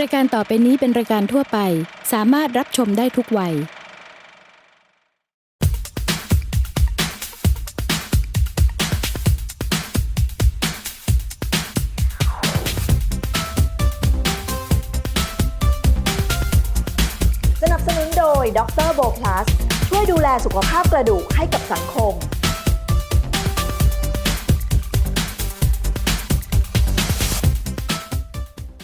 รายการต่อไปนี้เป็นรายการทั่วไป สามารถรับชมได้ทุกวัย สนับสนุนโดยดรโบพลัสช่วยดูแลสุขภาพกระดูกให้กับสังคม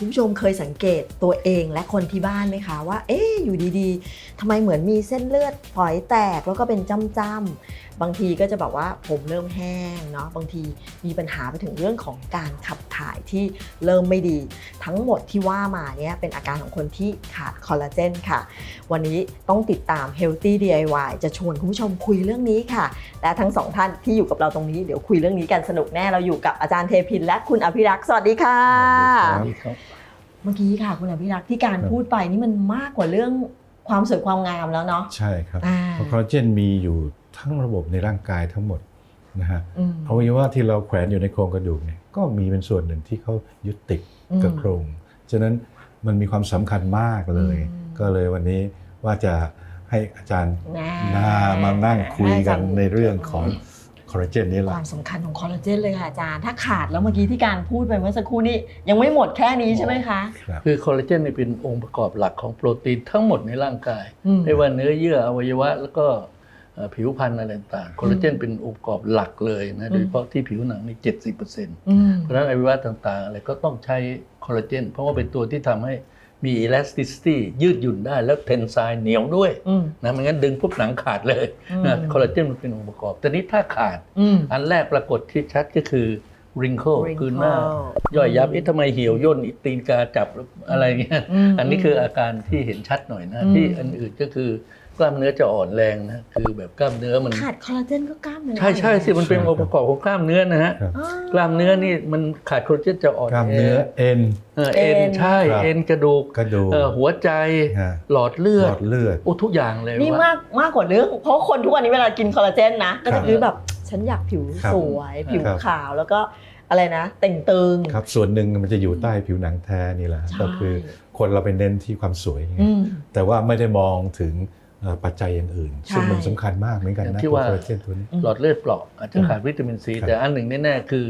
คุณผู้ชมเคยสังเกตตัวเองและคนที่บ้านไหมคะว่า เอ๊อยู่ดีๆทำไมเหมือนมีเส้นเลือดฝอยแตกแล้วก็เป็นจ้ำๆ บางทีก็จะแบบว่าผมเริ่มแห้งเนาะบางทีมีปัญหาไปถึงเรื่องของการขับถ่ายที่เริ่มไม่ดี ทั้งหมดที่ว่ามาเนี่ยเป็นอาการของคนที่ขาดคอลลาเจนค่ะ วันนี้ต้องติดตาม Healthy DIY จะชวนคุณผู้ชมคุยเรื่องนี้ค่ะ และทั้งสองท่านที่อยู่กับเราตรงนี้เดี๋ยวคุยเรื่องนี้กันสนุกแน่เราอยู่กับอาจารย์เทพินและคุณอภิรักษ์สวัสดีค่ะสวัสดีครับเมื่อกี้ค่ะคุณอภิรักษ์ที่การครับพูดไปนี่มันมากกว่าเรื่องความสวยความงามแล้วเนาะใช่ครับอ่าเพราะคอลลาเจนมีอยู่ ทั้งระบบในร่างกายทั้งหมดนะฮะอืมอวัยวะที่เราแขวนอยู่ในโครงกระดูกเนี่ยก็มีเป็นส่วนหนึ่งที่เขายึดติดกับอืมโครง ฉะนั้นมันมีความสำคัญมากเลยอืมก็เลยวันนี้ว่าจะให้อาจารย์แน่นามานั่งคุยกันให้อาจารย์ในเรื่องของคอลลาเจนนี่แหคละวามสำคัญของคอลลาเจนเลยค่ะอาจารย์ ถ้าขาดแล้วเมื่อกี้ที่การพูดไปเมื่อสักครู่นี้ยังไม่หมดแค่นี้ใช่ไหมคะครับคือคอลลาเจนเนี่ยเป็นองค์ประกอบหลักของโปรตีนทั้งหมดในร่างกายอืมไม่ว่าเนื้อเยื่ออวัยวะแล้วก็เอ่อ ผิวพรรณอะไรต่างๆคอลลาเจนเป็นองค์ประกอบหลักเลยอืนะมโดยเฉพาะที่ผิวหนังนี่เจ็ดสิบเปอร์เซ็นต์อืมเพราะฉะนั้นอวัยวะต่างๆ อะไรก็ต้องใช้คอลลาเจน เพราะว่าเป็นตัวที่ทำให้มี elasticity ยืดหยุ่นได้แล้วเทนไซน์เหนียวด้วยอืมนะไม่งั้นดึงปุ๊บหนังขาดเลยอืมนะคอลลาเจนมันเป็นองค์ประกอบ แต่นี้ถ้าขาดอืมอันแรกปรากฏที่ชัดก็คือ wrinkle คือหน้า Wrinkle ย่อยยับเอ๊ะทำไมเหี่ยวย่นอีตีนกาจับอะไรเงี้ยมอันนี้คืออาการที่เห็นชัดหน่อยนะอืมที่อันอื่นก็คือ กล้ามเนื้อจะอ่อนแรงนะคือแบบกล้ามเนื้อมันขาดคอลลาเจนก็กล้ามเนื้อใช่ใช่สิมันเป็นใช่องค์ประกอบของกล้ามเนื้อนะฮะครับอ๋อกล้ามเนื้อนี่มันขาดคอลลาเจนจะอ่อนกล้ามเนื้อเอ็นเออเอ็นเอ็นใช่ครับเอ็นกระดูกกระดูกเออหัวใจฮะหลอดเลือหลดอดเลือดโอ้ทุกอย่างเลยนี่ว่มากมากกว่าเรื่องเพราะคนทุกวันนี้เวลากินคอลลาเจนนะก็ครัจะบคือแบบฉันอยากผิวครับสวยผิวครับขาวแล้วก็อะไรนะเต่งตึงครับส่วนหนึ่งมันจะอยู่ใต้ผิวหนังแท้นี่แหละใช่ก็คือคนเราไปเน้นที่ความสวยไงอืมแต่ว่าไม่ได้มองถึงเอ่อ ปัจจัยอย่างอื่นใช่ซึ่งมันสำคัญมากเหมือนกันอย่างนะที่ตัวว่าคอลลาเจนตัวนี้หลอดเลือดเปราะอาจจะขาดวิตามินซีครับแต่อันหนึ่งแน่ๆคือ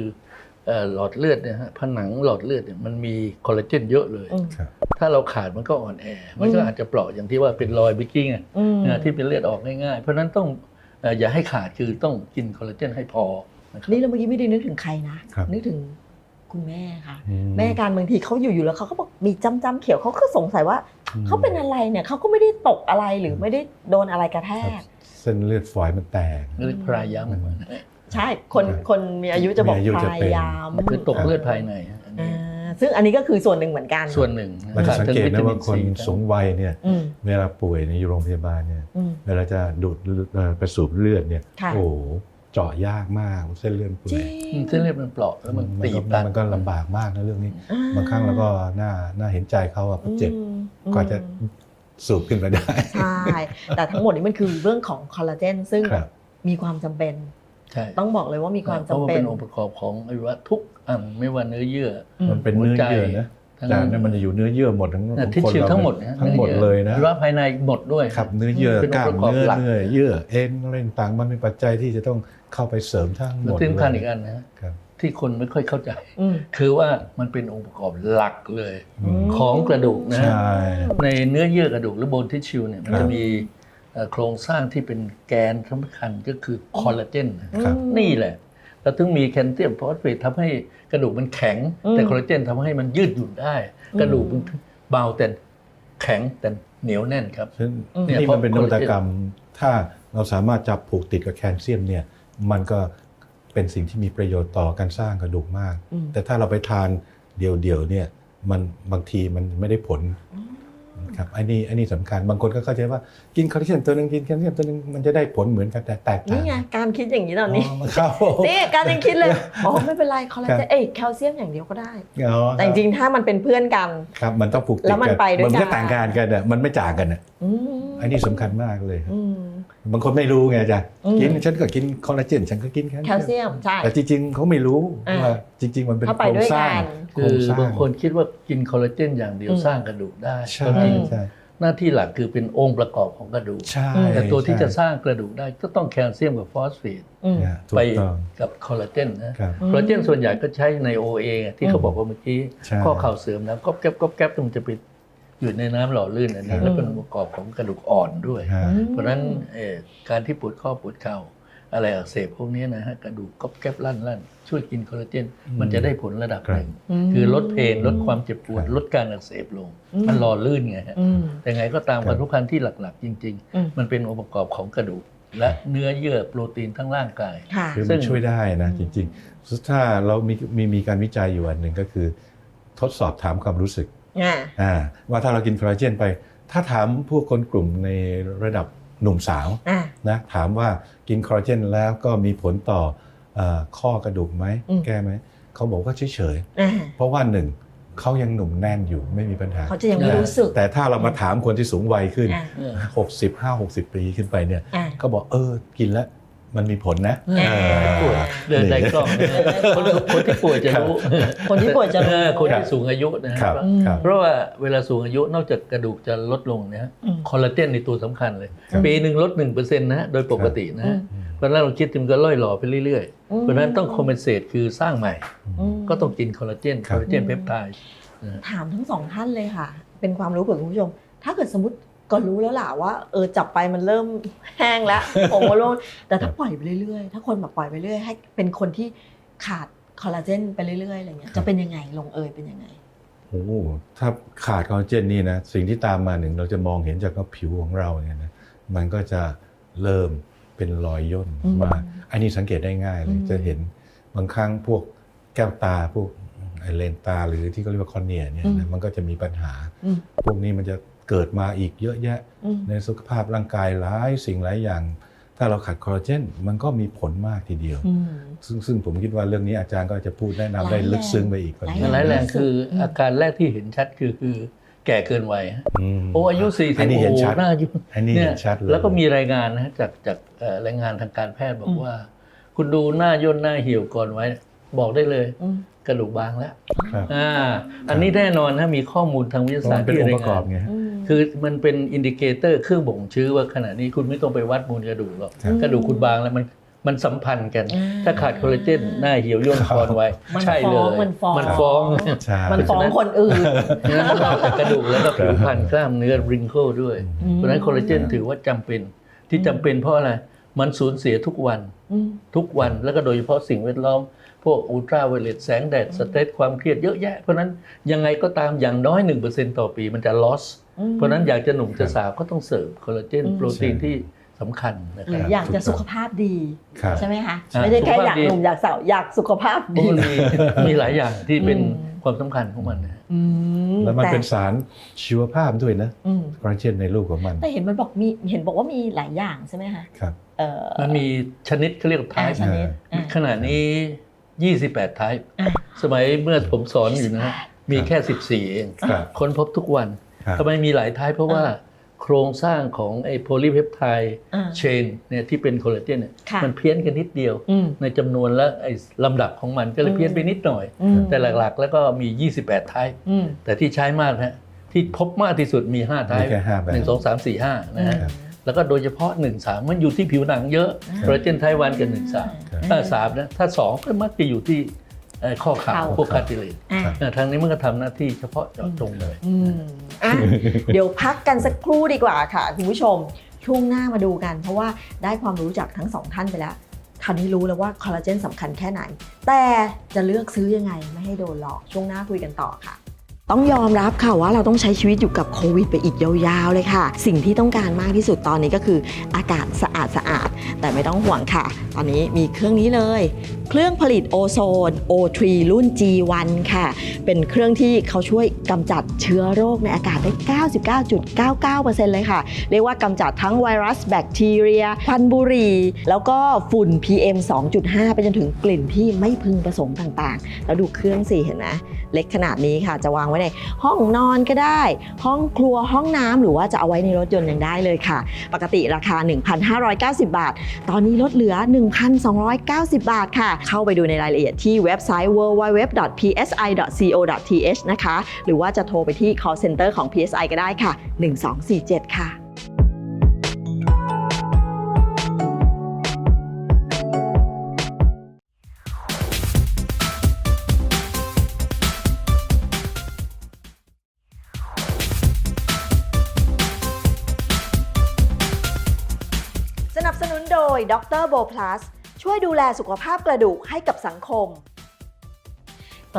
เอ่อหลอดเลือดเนี่ยฮะผนังหลอดเลือดเนี่ยมันมีคอลลาเจนเยอะเลยอืมครับถ้าเราขาดมันก็อ่อนแอ มันก็อืมอาจจะเปราะอย่างที่ว่าเป็นรอยบิ๊กกิ้งอะอืมนะที่เป็นเลือดออกง่ายๆ เพราะฉะนั้นต้องเอ่ออย่าให้ขาดคือต้องกินคอลลาเจนให้พอนะครับนี่เราเมื่อกี้ไม่ได้นึกถึงใครนะครับนึกถึงคุณแม่ค่ะอืแม่การบางทีเขาอยู่อยู่ๆแล้วเขาก็บอกมีจ้ำจ้ำๆเขียวเขาก็สงสัยว่าอืม เขาเป็นอะไรเนี่ยเขาก็ไม่ได้ตกอะไรหรือไม่ได้โดนอะไรกระแทครับกเส้นเลือดฝอยมันแตกเลือดพรายย้ำอืมใช่คนครับคนมีอายุจะบอกมีอายุพจะยาเป็นยามคือตกเลือดภายในฮะอันอ่นี้าซึ่งอันนี้ก็คือส่วนหนึ่งเหมือนกัน ส่วนหนึ่งมันจะสังเกตขาดนะทั้ว่าคนวิตมิสูงวัยเนี่ยอืมเวลาป่วยในโรงพยาบาลเนี่ยอืมเวลาจะดูดเอ่อไปสูบเลือดเนี่ยค่ะโอ้โห เจาะยากมากเส้นเลือดเปื่จอริยอืมงเส้นเลือดมันเปราะแล้วมันมันตีก็บตันมันก็ลำบากมากนะเรื่องนี้อ่บางครั้งเราก็น่าน่าเห็นใจเขาอะเพราะเจ็บอืมกว่าจะสูบขึ้นมาได้ใช่แต่ทั้งหมดนี้มันคือเรื่องของคอลลาเจนซึ่งครับมีความจำเป็นใช่ต้องบอกเลยว่ามีความเพจำราะว่าเป็เป็นนองค์ประกอบของอวัยวะทุกอันไม่ว่าเนื้อเยื่ออืมมันเป็นเนื้อเยื่อนะทั้งจานนั้นมันจะอยู่เนื้อเยื่อหมดทั้งน่ะของทิชคนชูเราทั้งหมดนะทั้งหมดเลยนะอวัยวะภายในหมดด้วยครับเนื้อเยื่อเป็นกล้ามองค์ประกอบเนื้อหลักเนื้อเยื่อเอ็นอะไรต่างๆมันมีปัจจัยที่จะต้อง เข้าไปเสริมทั้งหแล้วมดที่สำคัญเลยอีกอันนะฮะครับที่คนไม่ค่อยเข้าใจอืมคือว่ามันเป็นองค์ประกอบหลักเลยอืมของกระดูกนะใช่ในเนื้อเยื่อกระดูกหรือโบนทิชชูเนี่ยมันครัจะบมีเอ่อโครงสร้างที่เป็นแกนสำคัญก็คือคอลลาเจนนะครับนี่แหละแล้วถึงมีแคลเซียมฟอสเฟตทำให้กระดูกมันแข็งอืมแต่คอลลาเจนทำให้มันยืดหยุ่นได้อืมกระดูกมันเบาแต่แข็งแต่เหนียวแน่นครับซึ่งอืมนี่มันเป็นนเพราะวัตกรรม ถ้าเราสามารถจับผูกติดกับแคลเซียมเนี่ย มันก็เป็นสิ่งที่มีประโยชน์ต่อการสร้างกระดูกมากอืมแต่ถ้าเราไปทานเดี่ยวๆเนี่ยมันบางทีมันไม่ได้ผลครับอันนี้อันนี้สำคัญบางคนก็เข้าใจว่ากินคอลลาเจนตัวหนึงกินแคลเซียมตัวหนึงมันจะได้ผลเหมือนกันแต่แตกต่างนี่ไงการคิดอย่างนี้ตอนนี้อ๋อครับผมนี่การยังคิดเลยอ๋อไม่เป็นไรคอลลาเจครันบเอ้ยแคลเซียมอย่างเดียวก็ได้อ๋อแต่จริงๆถ้ามันเป็นเพื่อนกันครับมันต้องผูกติดแล้วมันไปด้วยมันกันก็ต่างกันกันอะมันไม่จากกันอะอืมอันนี้สำคัญมากเลยครั บอืมบางคนไม่รู้ไงจ้ะอืมกินฉันก็กินคอลลาเจนฉันก็กินแคลแคลเซียมใช่แต่จริง ๆเขาไม่รู้อ่าว่าจริง ๆ มันเป็นเข้าโคไปรงด้วยสร้างกันโครคืงอสร้างบางคนคิดว่ากินคอลลาเจนอย่างเดียวอืมสร้างกระดูกได้ใช่ความจริงใช่หน้าที่หลักคือเป็นองค์ประกอบของกระดูกใช่แต่ตัวที่จะใช่สร้างกระดูกได้ก็ต้องแคลเซียมกับฟอสเฟตอืมเนี่ยถูไปกต้องกับคอลลาเจนนะครับอืมคอลลาเจนส่วนใหญ่ก็ใช้ใน OA ไงที่เขาบอกว่าเมื่อกี้ใช่ข้อเข่าเสื่อมแล้วก๊อบแก๊บก๊อบแก๊บมันจะไป อยู่ในน้ำหล่อลื่นอันนี้อืมแล้วเป็นองค์ประกอบของกระดูกอ่อนด้วยฮะอืมเพราะฉะนั้นเอ่อการที่ปวดข้อปวดเข่าอะไรอักเสบพวกนี้นะฮะกระดูกก๊อบแก๊บลั่นลั่นช่วยกินคอลลาเจนอืมมันจะได้ผลระดับครับหนึ่งมคือลดเพนลดความเจ็บปวดครับลดการอักเสบลงอืมมันหล่อลื่นไงฮะอืมแต่ไงก็ตามครับพันธุพันธุ์ที่หลักๆ จริงอืมๆมันเป็นองค์ประกอบของกระดูก และเนื้อเยื่อโปรตีนทั้งร่างกายค่ะคือซึ่มันงช่วยได้นะจริงๆถ้าเรามีมีมีการวิจัยอยู่อันหนึ่งก็คือ ทดสอบถามความรู้สึกอ่า อ่าว่าถ้าเรากินคอลลาเจนไป ถ้าถามพวกคนกลุ่มในระดับหนุ่มสาวอ่านะถามว่ากินคอลลาเจนแล้วก็มีผลต่อเออข้อกระดูกไหมอืมแก้ไหมเขาบอกว่าเฉยอ่าๆเพราะว่าหนึ่งเขายังหนุ่มแน่นอยู่ไม่มีปัญหาเขาจะยังไม่รู้สึก แต่ถ้าเรามาถามคนที่สูงวัยขึ้นอ่าเออ60 5 60 ปีขึ้นไปเนี่ยอ่าก็บอกเออกินแล้ว มันมีผลนะอ่าเออเดินได้กล้องนะฮะคนคนที่ป่วยจะรู้ คนที่ป่วยจะรู้เออคนที่สูงอายุนะฮะครับอืมครับ เพราะว่าเวลาสูงอายุนอกจากกระดูกจะลดลงนะฮะอืมคอลลาเจนในตัวสำคัญเลยอืมปีหนึ่งลด1%นะฮะโดยปกตินะฮะอืมเพราะฉะนั้นเราคิดถึงก็ล่อยหล่อไปเรื่อยอืมๆเพราะฉะนั้นต้องคอมเพนเซตคือสร้างใหม่อืมก็ต้องกินคอลลาเจนคครับอลลาเจนเพปไทด์ถามทั้งสองท่านเลยค่ะ เป็นความรู้เผื่อคุณผู้ชม ถ้าเกิดสมมติ ก็รู้แล้วล่ะว่าเออจับไปมันเริ่มแห้งแล้วผมก็รู้แต่ถ้าปล่อยไปเรื่อยๆ ถ้าคนแบบปล่อยไปเรื่อยให้เป็นคนที่ขาดคอลลาเจนไปเรื่อยๆอะไรเงี้ยจะเป็นยังไงลงเอยเป็นยังไงโอ้โหถ้าขาดคอลลาเจนนี่นะสิ่งที่ตามมาหนึ่งเราจะมองเห็นจากผิวของเราเนี่ยนะมันก็จะเริ่มเป็นรอยย่นอืมมากอันนี้สังเกตได้ง่ายเลอืยมจะเห็นบางครั้งพวกแก้วตาพวกไอ้เลนส์ตาหรือที่เขาเรียกว่าคอนเนียเนี่ยนะมันก็จะมีปัญหาอืมพวกนี้มันจะ เกิดมาอีกเยอะแยะอืมในสุขภาพร่างกายหลายสิ่งหลายอย่าง ถ้าเราขาดคอลลาเจนมันก็มีผลมากทีเดียวอืมซึ่งซึ่งผมคิดว่าเรื่องนี้อาจารย์ก็จะพูดแนะนำได้ร้ายแรงลึกซึ้งไปอีกกว่านี้ร้ายร้ายแรงคืออืมอาการแรกที่เห็นชัดคือคือแก่เกินวัยฮะมโอ้อายุสี่สิอับนนี้โอ้เห็นชัดหน้าอายุอันนี้เนี่เห็ยนชัดเลยแล้วก็มีรายงานนะฮะจากจากเอ่อรายงานทางการแพทย์บออืกมว่า คุณดูหน้าย่นหน้าเหี่ยวก่อนไว้ บอกได้เลยอืมกระดูกบางแล้วครับอ่าอันนี้แน่นอนนะมีข้อมูลทางวิทยาเพราะศาสมัตนร์เป็นที่องค์ราปยระกงาอบนไงฮะอืม คือมันเป็นอินดิเคเตอร์เครื่องบ่งชี้ว่าขณะนี้คุณไม่ต้องไปวัดมูลกระดูกหรอกครับกระดูกคุณบางแล้วมันมันสัมพันธ์กันอ่าถ้าขาดคอลลาเจนหน้าเหี่ยวย่นคอนไว้มันใช่เลฟ้องยมันฟ้อง มันฟ้องใช่มันฟ้องคนอื่นงั้นนอกจากกระดูกแล้วก็ผิวพรรณกล้ามเนื้อริงเกิลด้วยอืมเพราะฉะนั้นคอลลาเจนถือว่าจำเป็น ที่จำเป็นเพราะอะไร มันสูญเสียทุกวันอืมทุกวันแล้วก็โดยเฉพาะสิ่งแวดล้อม พวกอุลตราไวโอเลตแสงแดดสเตรสความเครียดเยอะแยะ เพราะฉะนั้นยังไงก็ตามอย่างน้อย 1%ต่อปีมันจะ loss อืมเพราะฉะนั้นอยากจะหนุ่มจะสาวก็ต้องเสริมคอลลาเจนอืมโปรตีนที่สำคัญนะหครืรัอบอยากจะสุขภาพดีครับใช่ไหมคะอ่าไม่ใช่แค่สุขภาพอยากดีหนุ่มอยากสาวอยากสุขภาพเพราะดีมันมีมีหลายอย่างที่เป็นอืมความสำคัญของมันนะอืมแล้วมันแต่เป็นสารชีวภาพด้วยนะอืมคอลลาเจนในรูปของมัน แต่เห็นมันบอกมีเห็นบอกว่ามีหลายอย่างใช่ไหมคะครับเอ่อมันมีชนิดเขาเรียกอ่า type ชนิดอ่าขณะนี้ 28 type อ่าสมัยเมื่อผมสอนอยู่นะฮะมีแค่ 14 เองครับค้นพบทุกวันครับทำไมมีหลายท้ายเพราะว่าโครงสร้างของไอ้โพลีเพปไทด์อ่าเชนเนี่ยที่เป็นคอลลาเจนเนี่ยค่ะมันเพี้ยนกันนิดเดียวอืมในจำนวนและไอ้ลำดับของมันก็เลยเพี้ยนไปนิดหน่อยอืมแต่หลักๆ แล้วก็มี 28ท้ายอืมแต่ที่ใช้มากนะฮะที่พบมากที่สุดมี5ท้ายมีแค่ห้าแบบหนึ่งสองสามสี่ห้านะฮะครับ แล้วก็โดยเฉพาะ 1 3 มันอยู่ที่ผิวหนังเยอะอ่าคอลลาเจนไทวันกับ1 3ถ้าสามนะถ้า 2 ก็มักจะอยู่ที่เอ่อข้อเข่าเข่าพวกคาร์ติเลจอ่าครับทางนี้มันก็ทำหน้าที่เฉพาะเจาะจงเลยอืมอะเดี๋ยวพักกันสักครู่ดีกว่าค่ะ คุณผู้ชมช่วงหน้ามาดูกัน เพราะว่าได้ความรู้จากทั้งสองท่านไปแล้วคราวนี้รู้แล้วว่าคอลลาเจนสำคัญแค่ไหน แต่จะเลือกซื้อยังไงไม่ให้โดนหลอกช่วงหน้าคุยกันต่อค่ะ ต้องยอมรับค่ะว่าเราต้องใช้ชีวิตอยู่กับโควิดไปอีกยาวๆเลยค่ะ สิ่งที่ต้องการมากที่สุดตอนนี้ก็คืออากาศสะอาดสะอาดๆแต่ไม่ต้องห่วงค่ะ ตอนนี้มีเครื่องนี้เลย เครื่องผลิตโอโซน O3 รุ่น G1 ค่ะ เป็นเครื่องที่เขาช่วยกำจัดเชื้อโรคในอากาศได้ 99.99%เลยค่ะ เรียกว่ากำจัดทั้งไวรัสแบคทีเรียควันบุหรี่ แล้วก็ฝุ่น PM 2.5 ไปจนถึงกลิ่นที่ไม่พึงประสงค์ต่างๆ แล้วดูเครื่องสิเห็นไหมเล็กขนาดนี้ค่ะ จะวางไว้ในห้องนอนก็ได้ ห้องครัวห้องน้ำหรือว่าจะเอาไว้ในรถยนต์ยังได้เลยค่ะ ปกติราคา 1,590 บาท ตอนนี้ลดเหลือ 1,290 บาทค่ะเข้าไปดูในรายละเอียดที่เว็บไซต์ www.psi.co.th นะคะ หรือว่าจะโทรไปที่ call center ของ PSI ก็ได้ค่ะ 1247 ค่ะสนับสนุนโดยดรโบ plus ช่วยดูแลสุขภาพกระดูกให้กับสังคม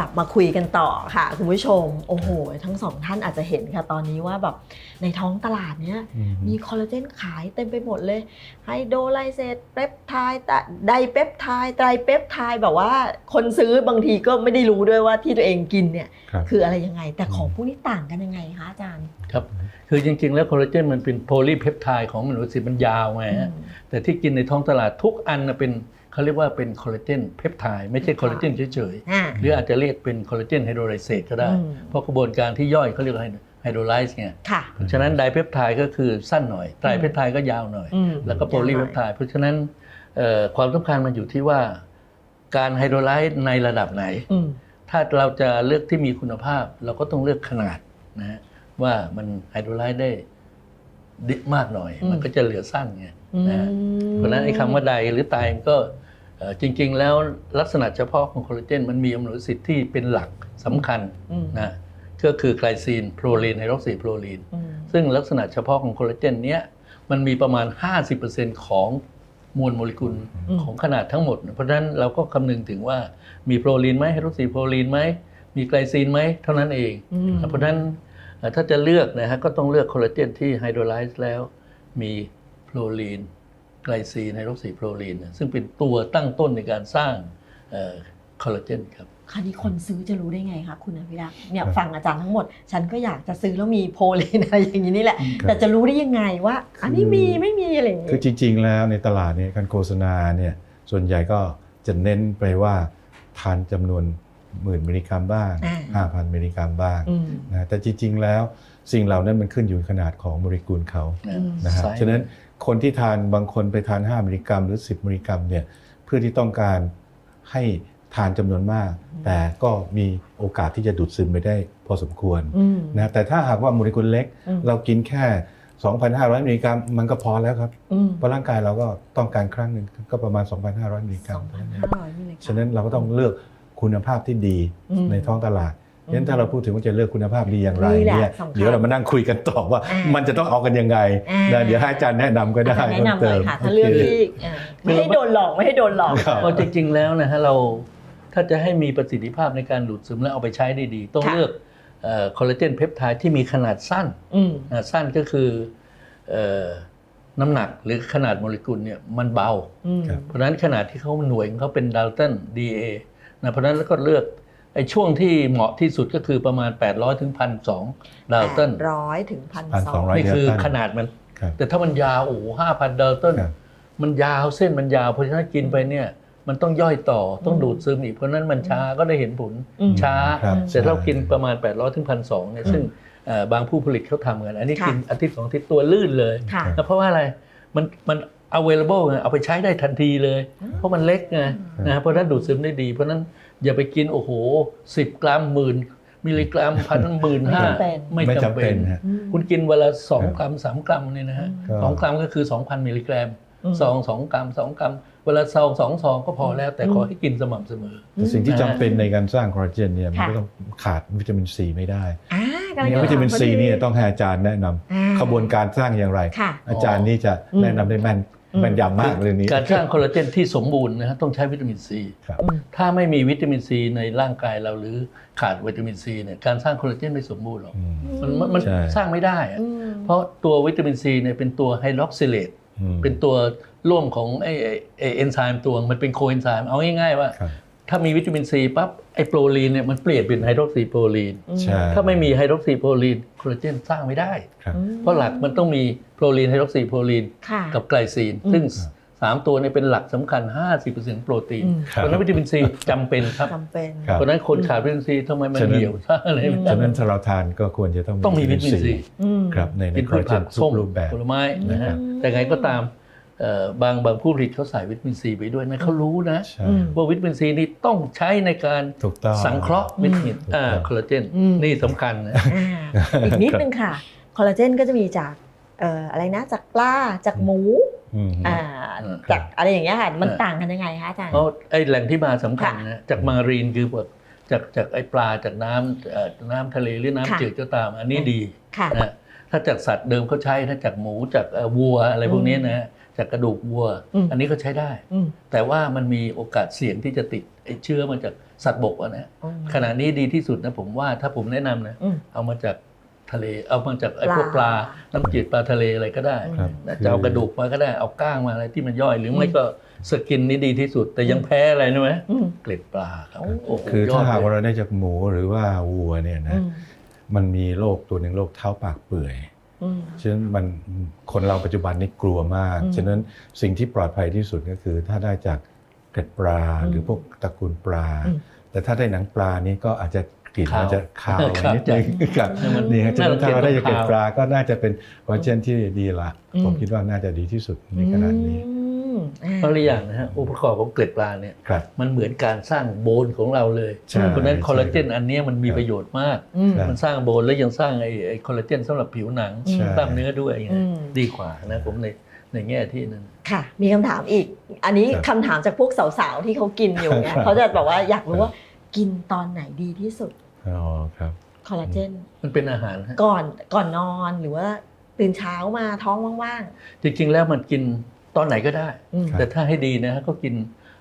ลับมาคุยกันต่อค่ะ คุณผู้ชม โอ้โห ทั้งสองท่านอาจจะเห็นค่ะตอนนี้ว่าแบบในท้องตลาดเนี้ยอืมมีคอลลาเจนขายเต็มไปหมดเลยไฮโดรไลเซตเปปไทด์ไดเปปไทด์ไตรเปปไทด์แบบว่าคนซื้อบางทีก็ไม่ได้รู้ด้วยว่าที่ตัวเองกินเนี่ยครับคืออะไรยังไง แต่ของพวกนี้ต่างกันยังไงคะอาจารย์ครับคือจริง ๆ แล้วคอลลาเจนมันเป็นโพลีเพปไทด์ของมนุษย์สิมันยาวไงฮะแต่ที่กินในท้องตลาดทุกอันนะเป็น เขาเรียกว่าเป็นคอลลาเจนเพปไทด์ไม่ใช่คอลลาเจนเฉยอ่าๆหรืออาจจะเรียกเป็นคอลลาเจนไฮโดรไลเซตก็ได้อืมเพราะกระบวนการที่ย่อยเขาเรียกว่าไฮโดรไลซ์ไงค่ะฉะนั้นไดเพปไทด์ก็คือสั้นหน่อยไตรเพปไทด์ก็ยาวหน่อยอืมแล้วก็โพลีเพปไทด์เพราะฉะนั้นเอ่อความสำคัญมันอยู่ที่ว่าการไฮโดรไลซ์ในระดับไหนอืมถ้าเราจะเลือกที่มีคุณภาพ เราก็ต้องเลือกขนาดนะฮะว่ามันไฮโดรไลซ์ได้ดิมากหน่อยอืมมันก็จะเหลือสั้นไงอืม นะฮะเพราะฉะนั้นไอ้คำว่าใดหรือไตมันก็เอ่อจริง ๆ แล้วลักษณะเฉพาะของคอลลาเจนมันมีอนุสิทธิ์ที่เป็นหลักสำคัญอืมนะก็คือไกลซีนโปรลีนไฮดรอกซีโปรลีนอืมซึ่งลักษณะเฉพาะของคอลลาเจนเนี้ยมันมีประมาณ 50%ของมวลโมเลกุลอืมของขนาดทั้งหมด เพราะฉะนั้นเราก็คำนึงถึงว่ามีโปรลีนไหมไฮดรอกซีโปรลีนไหมมีไกลซีนไหมเท่านั้นเองอืมเพราะฉะนั้นเอ่อถ้าจะเลือกนะฮะก็ต้องเลือกคอลลาเจนที่ไฮโดรไลซ์แล้วมี โปรลีนไกลซีนไฮดรอกซีโปรลีนนะซึ่งเป็นตัวตั้งต้นในการสร้างคอลลาเจนครับคราวนี้คนซื้อจะรู้ได้ไงคะคุณอภิรักษ์เนี่ยครับฟังอาจารย์ทั้งหมด ฉันก็อยากจะซื้อแล้วมีโพลีนอะไรอย่างนี้นี่แหละครับแต่จะรู้ได้ยังไงว่า อันนี้คือมีไม่มีอะไรอย่างคืนี้อจริง ๆ แล้วในตลาดเนี่ยการโฆษณาเนี่ยส่วนใหญ่ก็จะเน้นไปว่าทานจำนวนหมื่นมิลลิกรัมบ้างอ่า5,000 มิลลิกรัมบ้างอืมนะแต่จริง ๆ แล้วสิ่งเหล่านั้นมันขึ้นอยู่ขนาดของโมเลกุลเขานะอืมนะฮะไซส์ฉะนั้น คนที่ทานบางคนไปทาน 5มิลลิกรัม หรือ 10มิลลิกรัมเนี่ยเพื่อที่ต้องการให้ทานจำนวนมาก แต่ก็มีโอกาสที่จะดูดซึมไปได้พอสมควรอืมนะแต่ถ้าหากว่าโมเลกุลเล็กอืมเรากินแค่ 2,500 มิลลิกรัม มันก็พอแล้วครับอืมเพราะร่างกายเราก็ต้องการครั้งหนึ่งก็ประมาณ 2,500 มิลลิกรัสมองพันเท่านั้นเองห้าร้อยมิลลิกรัมฉะนั้นเราก็ต้องเลือกคุณภาพที่ดีอืมในท้องตลาด อืมงั้นถ้าเราพูดถึงว่าจะเลือกคุณภาพดีอย่างไรนี่แหละเนี่ยสำคัญเดี๋ยวเรามานั่งคุยกันต่อว่าอ่ามัมันจะต้องเอากันยังไงอ่านะเดี๋ยวให้อาจารย์แนะนำก็ได้อาจารย์แนะนำเลยค่ะพิ่มถ้าเลือกโคที่อ่าไม่ให้โดนหลอกไม่ให้โดนหลอกครับเพราะจริง ๆ แล้วนะฮะเราถ้าจะให้มีประสิทธิภาพในการดูดซึมและเอาไปใช้ได้ดี ต้องค่ะเลือกคอลลาเจนเพปไทด์ที่มีขนาดสั้นอืมขนาดสั้นก็คือเอ่อน้ำหนักหรือขนาดโมเลกุลเนี่ยมันเบาอืมครับเพราะฉะนั้นขนาดที่เขาหน่วยของเขาเป็นดัลตัน DA นะเพราะฉะนั้นแล้วก็เลือก ไอ้ช่วงที่เหมาะที่สุดก็คือประมาณ 800 ถึง 1,200ดัลตันร้อยถึงพันสอง1,200 นี่คือ Dalton ขนาดมันครับแต่ถ้ามันยาวโอ้ห้าพันดัลตันครับมันยาวเส้นมันยาวเพราะฉะนั้นกินไปเนี่ยมันต้องย่อยต่อต้องดูดซึมอีกเพราะฉะนั้นมันช้าก็ได้เห็นผลอืมช้าครับแต่ถ้าเรากินใช่ประมาณ 800ถึงพันสองเนี่ยซึ่งเอ่อบางผู้ผลิตเขาทำกันอันนี้ค่ะกินอาทิตย์สองอาทิตย์ตัวลื่นเลยค่ะแล้วเพราะว่าอะไรมันมัน available ไงเอาไปใช้ได้ทันทีเลย เพราะมันเล็กไงนะเพราะฉะนั้นดูดซึมได้ดี เพราะฉะนั้น อย่าไปกินโอ้โหสิบกรัมหมื่นมิลลิกรัมพันหมื่นห้าไม่จำเป็นไม่จำเป็นฮะอืมคุณกินวันละสองครับกรัมสามกรัมเนี่ยนะฮะก็สองกรัมก็คือสองพันมิลลิกรัมอืมซองสองกรัมสองกรัม เวลาซองสองซองก็พอแล้วแต่ขอให้กินสม่ำเสมอแต่สิ่งที่อืมจำเป็นในการสร้างคอลลาเจนเนี่ยมันค่ะก็ต้องขาดวิตามินซีไม่ได้อ่ากำลังเนี่ยจะวิตามินถซีพอดีเนี่ยต้องให้อาจารย์แนะนำอ่าขบวนการสร้างอย่างไรค่ะอาจารย์นี่จะอืมแนะนำได้แม่นอื มแม่นยำมากเรื่องนี้ การสร้างคอลลาเจนที่สมบูรณ์นะฮะต้องใช้วิตามินซีครับอืมถ้าไม่มีวิตามินซีในร่างกายเราหรือขาดวิตามินซีเนี่ยการสร้างคอลลาเจนไม่สมบูรณ์หรอกอืมมันมันมันใช่สร้างไม่ได้อะอืมเพราะตัววิตามินซีเนี่ยเป็นตัวไฮดรอกซิเลตอืมเป็นตัวร่วมของไอ้ไอ้ไอ้เอนไซม์ตัวมันเป็นโคเอนไซม์เอาง่ายๆว่าครับ ถ้ามีวิตามินซีปั๊บไอ้โปรลีนเนี่ยมันเปลี่ยนเป็นไฮดรอกซีโปรลีน ใช่ถ้าไม่มีไฮดรอกซีโปรลีนคอลลาเจนสร้างไม่ได้ ครับอืมเพราะหลักมันต้องมีโปรลีนไฮดรอกซีโปรลีนค่ะ กับไกลซีนอืมซึ่ง 3 ตัวเนี้เป็นหลักสำคัญ 50%โปรตีน อืม เพราะฉะนั้นวิตามินซีจำเป็นครับ จำเป็น ครับ เพราะฉะนั้นคนขาดวิตามินซีทำไมมันฉะนั้น เหี่ยวซ่าอะไรไม่ฉะได้นั้นถ้าเราทานก็ควรจะต้องต้องมีวิตามินซี อืม ครับในในกินคอพืลชลาเจผันกทุส้กมรูปแบบ ผลไม้นะนะครัฮะบแต่ไงก็ตามเอ่อ บางบางผู้ผลิตเขาใส่วิตามินซีไปด้วยนะเขารู้นะใช่อืมว่าวิตามินซีนี่ต้องใช้ในการถูกต้องสังเคราะห์เม็ดเห็ดถูกต้องอ่าคอลลาเจนอืมนี่สำคัญนะอ่าอีกนิดนึงค่ะ คอลลาเจนก็จะมีจากเอ่ออะไรนะจากปลาจากหมูอืมอ่าอืมจากอะไรอย่างเงี้ยค่ะมันเออต่างกันยังไงคะอาจารย์เพราะไอ้แหล่งที่มาสำคัญค่ะนะจากมารีนคือพวกจากจากไอ้ปลาจากน้ำเอ่อน้ำทะเลหรือน้ำค่ะจืดก็ตาม อันนี้ดีค่ะนะ ถ้าจากสัตว์เดิมเขาใช้ถ้าจากหมูจากเอ่อวัวอะไรพวกนี้นะจากกระดูกวัวอืมอันนี้ก็ใช้ได้อืมแต่ว่ามันมีโอกาสเสี่ยงที่จะติดไอ้เชื้อมาจากสัตว์บกอะนะอืมขณะนี้ดีที่สุดนะผมว่าถ้าผมแนะนำนะอืมเอามาจากทะเลเอามาจากไอ้พวกปปลาลา น้ำจืดปลาทะเลอะไรก็ได้ครับนะจะเอากระดูกมาก็ได้เอาก้างมาอะไรที่มันย่อย หรือไม่ก็สกินนี่ดีที่สุด แต่ยังแพ้อะไรรู้ไหมอืมเกล็ดปลาครับโอ้โอ้โหคือยถ้าดหากเลว่ายเราได้จากหมูหรือว่าวัวเนี่ยนะอื มมันมีโรคตัวหนึ่งโรคเท้าปากเปื่อยอืมฉะนั้นมันคนเราปัจจุบันนี่กลัวมากอืมฉะนั้นสิ่งที่ปลอดภัยที่สุดก็คือ ถ้าได้จากเกล็ดปลาอืมหรือพวกตระกูลปลาอืมแต่ถ้าได้หนังปลานี่ก็อาจจะกลิ่นขาวมันจะคาวขาวนิดนึงครับให้มันนี่ฮะฉะนั้นน่ารังเกียจถ้าเราได้จากเกล็ดขาวปลาก็น่าจะเป็นคอลลาเจนที่ดีละอืมผมคิดว่าน่าจะดีที่สุดในขณะนี้อืมอ่า เพราะละอย่างนะฮะองค์ประกอบของเกล็ดปลาเนี่ยครับมันเหมือนการสร้างโบนของเราเลยใช่เพราะฉะนั้นใช่คอลลาเจนอันเนี้ยมันมีครับประโยชน์มากอืมครับมันสร้างโบนแล้วยังสร้างไอ้ไอ้คอลลาเจนสำหรับผิวหนังใช่กล้ามเนื้อด้วยอืมดีกว่านะผมในในแง่ที่นั้นค่ะ มีคำถามอีก อันนี้ครับคำถามจากพวกสาวๆที่เขากินอยู่เนี่ยครับเขาจะบอกว่าอยากรู้ว่ากินตอนไหนดีที่สุดอ๋อครับคอลลาเจนมันเป็นอาหารฮะก่อนก่อนนอนหรือว่าตื่นเช้ามาท้องว่างจริงๆแล้วมันกิน ตอนไหนก็ได้ๆอืมครับแต่ถ้าให้ดีนะฮะก็กิน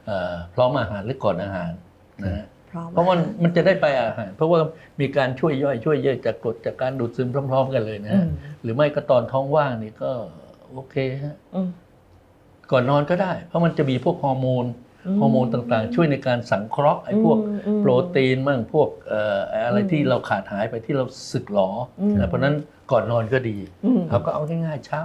เอ่อพร้อมอาหารหรือก่อนอาหารนะฮะพร้อมเพราะมันมันจะได้ไปอาหาร เพราะว่ามีการช่วยย่อยช่วยย่อยจากกรดจากการดูดซึมพร้อม ๆ กันเลยนะอืฮะมหรือไม่ก็ตอนท้องว่างนี่ก็โอเคฮะอืมก่อนนอนก็ได้ เพราะมันจะมีพวกฮอร์โมนฮอร์โมนต่างๆ ช่วยในการสังเคราะห์ไอ้พวกอืมอืมโปรตีนมั่งพวกเอ่ออะไรอืมที่เราขาดหายไปที่เราสึกหรออมนะเพราะฉะนั้นก่อนนอนก็ดีอืมเราก็เอาง่ายๆเช้า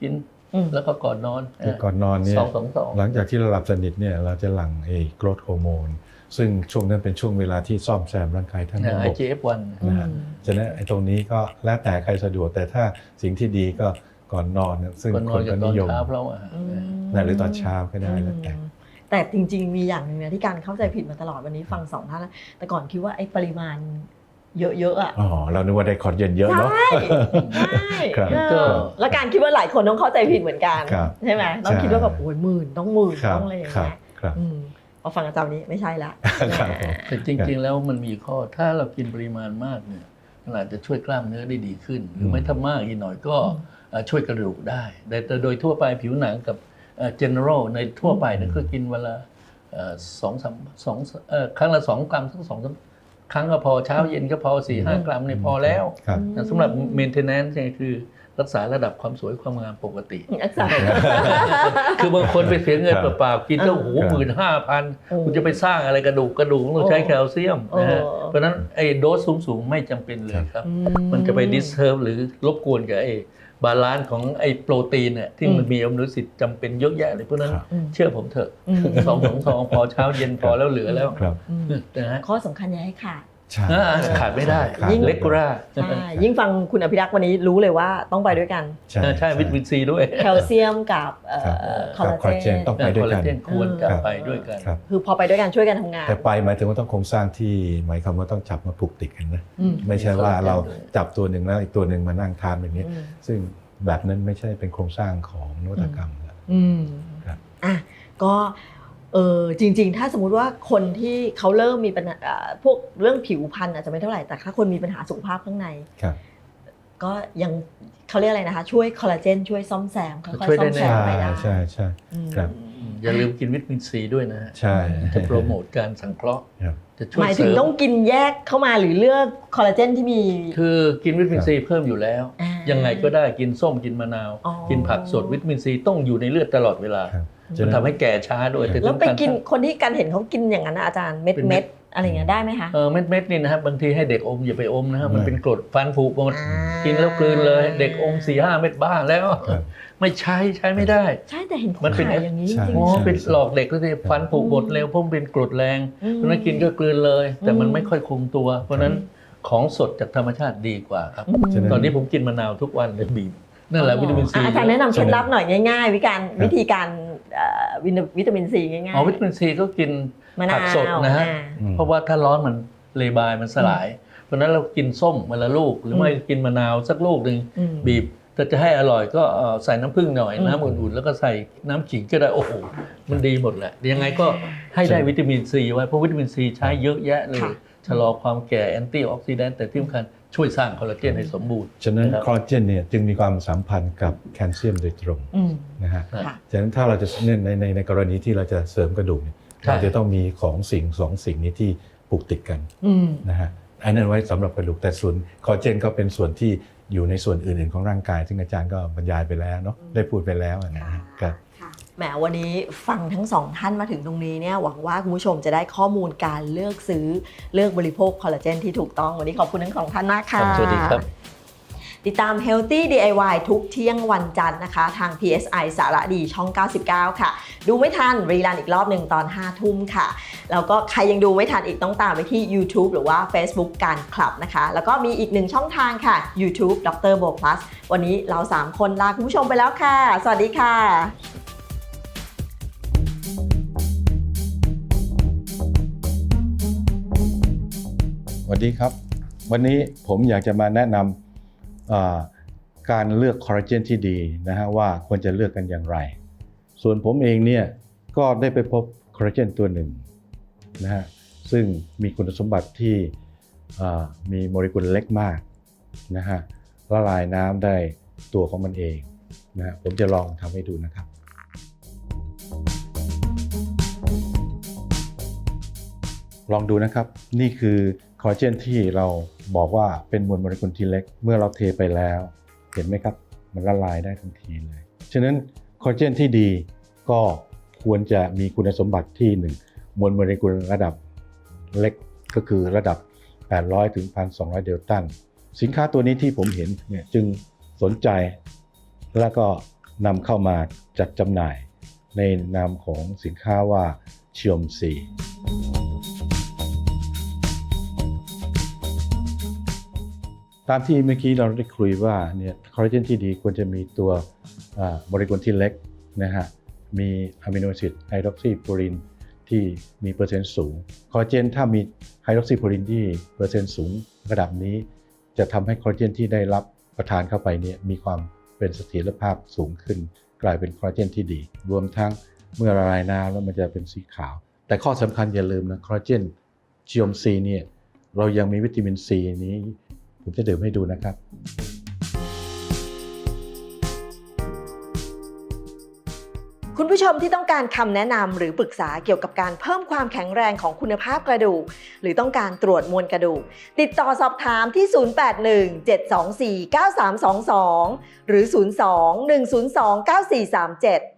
กินอืม แล้วก็ก่อนนอนคือก่อนนอนเนี่ยสองสองสองหลังจากที่เราหลับสนิทเนี่ยเราจะหลั่งไอ้โกรทฮอร์โมนซึ่งช่วงนั้นเป็นช่วงเวลาที่ซ่อมแซมร่างกายทั้งนะระบบ IGF-1 นะฮะอืมฉะนั้นไอ้ตรงนี้ก็แล้วแต่ใครสะดวกแต่ถ้าสิ่งที่ดีก็ก่อนนอนเนี่ยซึ่งก่อนนคอนนกัก็บตอนินยมเช้าเพราะว่าอาหารอืมนะหรือตอนเช้าก็ได้แล้วแต่อืมแต่จริง ๆ มีอย่างหนึ่งนะที่การเข้าใจผิดมาตลอดวันนี้ฟังสองท่านแล้วแต่ก่อนคิดว่าไอ้ปริมาณ เยอะๆอะอ๋อเรานึกว่าได้คอร์เย็นเยอะเนาะใช่ใช่ครับเออก็แล้วการคิดว่าหลายคนต้องเข้าใจผิดเหมือนกันครับใช่ไหมต้องใช่คิดว่าแบบโอ้ยหมื่นต้องหมื่นครับต้องอะไรอย่างครับเงี้ยครับอืมพอฟังอาจารย์นี้ไม่ใช่ละครับผมแต่จริง ๆ แล้วมันมีข้อถ้าเรากินปริมาณมากเนี่ยมันอาจจะช่วยกล้ามเนื้อได้ดีขึ้น หรือไม่อืมถ้ามากอีกหน่อยก็อืมเอ่อช่วยกระดูกได้แต่แต่โดยทั่วไปผิวหนังกับเอ่อ general ในทั่วไปเนี่ยก็กินเวนลาเอ่อสองสามสองเอ่อครั้งละสองกรัมสักสองสาม ครั้งก็พอเช้าเย็นก็พอสี่ห้ากรัมเนี่ยพอแล้วครับนะสำหรับ maintenance เนี่ยคือ รักษาระดับความสวยความงามปกติอักษรคือบางคนไปเสียเงินครับเปล่าๆกินก็เออโอ้โหหมื่นห้าพันโอ้คุณจะไปสร้างอะไรกระดูกกระดูกต้องใช้โอ้แคลเซียมนะฮะโอ้เพราะฉะนั้นไอ้โดสสูงๆไม่จำเป็นเลยครับอืมันจะไปดิสเทิร์บหรือรบกวนกับไอ้บาลานซ์ของไอ้โปรตีนเนี่ยที่มันมีอนุสิตจำเป็นเยอะแยะเลยเพราะฉะนั้นครับอืมเชื่อผมเถอะอืมสองสองสองพอเช้าเย็นพอแล้วเหลือแล้วครับอืมนะฮะข้อสำคัญอย่าให้ขาดใช่อ่า ขาดไม่ได้ขาดยิ่งเลกูร่าใช่ยิ่งฟังคุณอภิรักษ์วันนี้รู้เลยว่าต้องไปด้วยกัน ใช่ใช่วิตามินซีด้วย แคลเซียมกับเอ่อครับคอลกับคอลลาลาเจเจนนต้องไปด้วยกันคอลลาเจนควรจะครับไปด้วยกันครับคือพอไปด้วยกันช่วยกันทำงาน แต่ไปหมายถึงว่าต้องโครงสร้างที่หมายความว่าต้องจับมาผูกติดกันนะอืมไม่ใช่ว่ามีคอลลาเจนเราด้วยจับตัวหนึ่งแล้วอีกตัวหนึ่งมานั่งทานแบบนี้อืมซึ่งแบบนั้นไม่ใช่เป็นโครงสร้างของนวัตกรรมแล้วอืมครับอะก็ เออจริง ๆ ถ้าสมมุติว่าคนที่เขาเริ่มมีปัญหาอ่าพวกเรื่องผิวพรรณอาจจะไม่เท่าไหร่แต่ถ้าคนมีปัญหาสุขภาพข้างในครับก็ยังเขาเรียกอะไรนะคะ ช่วยคอลลาเจนช่วยซ่อมแซมค่อยช่วยๆได้ซ่อมแซมใช่ไปได้ใช่ใช่อืมครับอย่าลืมกินวิตามินซีด้วยนะฮะใช่จะโปรโมทการสังเคราะห์ครับจะช่วยหมายเสถึงริมต้องกินแยกเข้ามาหรือเลือกคอลลาเจนที่มี คือกินวิตามินซีเพิ่มอยู่แล้วอ่า ยังไงก็ได้กินส้มกินมะนาว อ๋อ กินผักสดวิตามินซีต้องอยู่ในเลือดตลอดเวลา ครับฉะมันนั้นทำให้แก่ช้าด้วยแต่แล้วไปสำคัญ กินคนที่กันเห็นเขากินอย่างนั้นนะอาจารย์เม็ดเป็นเม็เม็ด ดอะไรอย่างเงี้ยได้ไหมคะเออเม็ดเม็ดๆนี่นะครับบางทีให้เด็กอมอย่าไปอมนะครับมันไม่เป็นกรดฟันผุหมด อ่ากินแล้วกลืนเลยเด็กอมสี่ห้าเม็ดบ้าแล้ว ครับ ไม่ใช้ใช้ไม่ได้ ใช่แต่เห็นเขามันเป็น ขายอย่างนี้จใช่ริง โอ้ๆใช่เป็นหลอกเด็กก็ที่ฟันผุหมดเร็วเพราะมันเป็นกรดแรงอืมเพราะฉะนั้นกินก็กลืนเลย แต่มันอืมไม่ค่อยคงตัว เพราะฉะนั้น ของสดจากธรรมชาติดีกว่าครับอืมฉะนั้นตอนนี้ผมกินมะนาวทุกวันเลยบีบนั่นแหละวิตามินซีอะอาจารย์แนะนำเคล็ดลับหน่อยง่ายๆ วิการครับวิธีการเอ่อวิตาวิตามินซีง่ายๆอ๋อวิตามินซีก็กิน มะนาวผักสดนะฮะ อ่า อืม เพราะว่าถ้าร้อนมันเลบายมันสลาย เพราะฉะนั้นเรากินส้มมาละลูก หรือไม่อืมกินมะนาวสักลูกหนึ่งอืม บีบถ้าจะให้อร่อยก็เอ่อใส่น้ำผึ้งหน่อย อืม น้ำอุ่นๆแล้วก็ใส่น้ำขิงก็ได้โอ้โหมันดีหมดแหละยังไงก็ให้ได้วิตามินซีไว้เพราะวิตามินซีใช้เยอะแยะเลย ค่ะ ชะลอความแก่แอนตี้ออกซิแดนต์แต่ที่สำคัญช่วยสร้างคอลลาเจนให้สมบูรณ์ ฉะนั้นนะครับคอลลาเจนเนี่ยจึงมีความสัมพันธ์กับแคลเซียมโดยตรงอืมนะฮะค่ะฉะนั้นถ้าเราจะในในในในกรณีที่เราจะเสริมกระดูกเนี่ยใช่เราจะต้องมีของสิ่งสองสิ่งนี้ที่ผูกติดกันอืมนะฮะอันนั้นไว้สำหรับกระดูกแต่ส่วนคอลลาเจนก็เป็นส่วนที่อยู่ในส่วนอื่นๆของร่างกาย ซึ่งอาจารย์ก็บรรยายไปแล้วเนาะได้พูดไปแล้วนะฮะครับ แหมวันนี้ฟังทั้งสองท่านมาถึงตรงนี้เนี่ยหวังว่าคุณผู้ชมจะได้ข้อมูลการเลือกซื้อเลือกบริโภคคอลลาเจนที่ถูกต้องวันนี้ขอบคุณทั้งสองท่านมากค่ะสวัสดีครับติดตาม Healthy DIY ทุกเที่ยงวันจันทร์นะคะ ทาง PSI สาระดีช่อง 99 ค่ะ ดูไม่ทัน รีลันอีกรอบหนึ่งตอน 5 ทุ่มค่ะ แล้วก็ใครยังดูไม่ทันอีกต้องตามไปที่ YouTube หรือว่า Facebook การคลับนะคะ แล้วก็มีอีกหนึ่งช่องทางค่ะ YouTube ดรโบ plus วันนี้เรา 3 คนลาคุณผู้ชมไปแล้วค่ะ สวัสดีค่ะ สวัสดีครับ วันนี้ผมอยากจะมาแนะนำการเลือกคอลลาเจนที่ดีนะฮะว่าควรจะเลือกกันอย่างไร ส่วนผมเองเนี่ยก็ได้ไปพบคอลลาเจนตัวหนึ่งนะฮะซึ่งมีคุณสมบัติที่มีโมเลกุลเล็กมากนะฮะละลายน้ำได้ตัวของมันเองนะฮะผมจะลองทำให้ดูนะครับ ลองดูนะครับนี่คือ ลลาเจนที่เราบอกว่าเป็นมวลโมเลกุลที่เล็ก เมื่อเราเทไปแล้ว เห็นไหมครับ มันละลายได้ทันทีเลย ฉะนั้นคอลลาเจนที่ดีก็ควรจะมีคุณสมบัติที่ 1 มวลโมเลกุลระดับเล็กก็คือระดับ 800 ถึง 1,200 เดลตัน สินค้าตัวนี้ที่ผมเห็นเนี่ยจึงสนใจแล้วก็นำเข้ามาจัดจำหน่ายในนามของสินค้าว่าเชียมซี ตามที่เมื่อกี้เราได้คุยว่าเนี่ยคอลลาเจนที่ดีควรจะมีตัวอ่าโมเลกุลที่เล็กนะฮะมีอะมิโนแอซิดไฮดรอกซีโพลินที่มีเปอร์เซ็นต์สูง คอลลาเจนถ้ามีไฮดรอกซีโพลินที่เปอร์เซ็นต์สูงระดับนี้ จะทำให้คอลลาเจนที่ได้รับประทานเข้าไปเนี่ยมีความเป็นเสถียรภาพสูงขึ้น กลายเป็นคอลลาเจนที่ดี รวมทั้งเมื่อละลายน้ำแล้วมันจะเป็นสีขาว แต่ข้อสำคัญอย่าลืมนะคอลลาเจนจีอมซีเนี่ยเรายังมีวิตามินซีนี้ ผมจะดื่มให้ดูนะครับ คุณผู้ชมที่ต้องการคำแนะนำหรือปรึกษาเกี่ยวกับการเพิ่มความแข็งแรงของคุณภาพกระดูก หรือต้องการตรวจมวลกระดูก ติดต่อสอบถามที่ 081 724 9322 หรือ 02 102 9437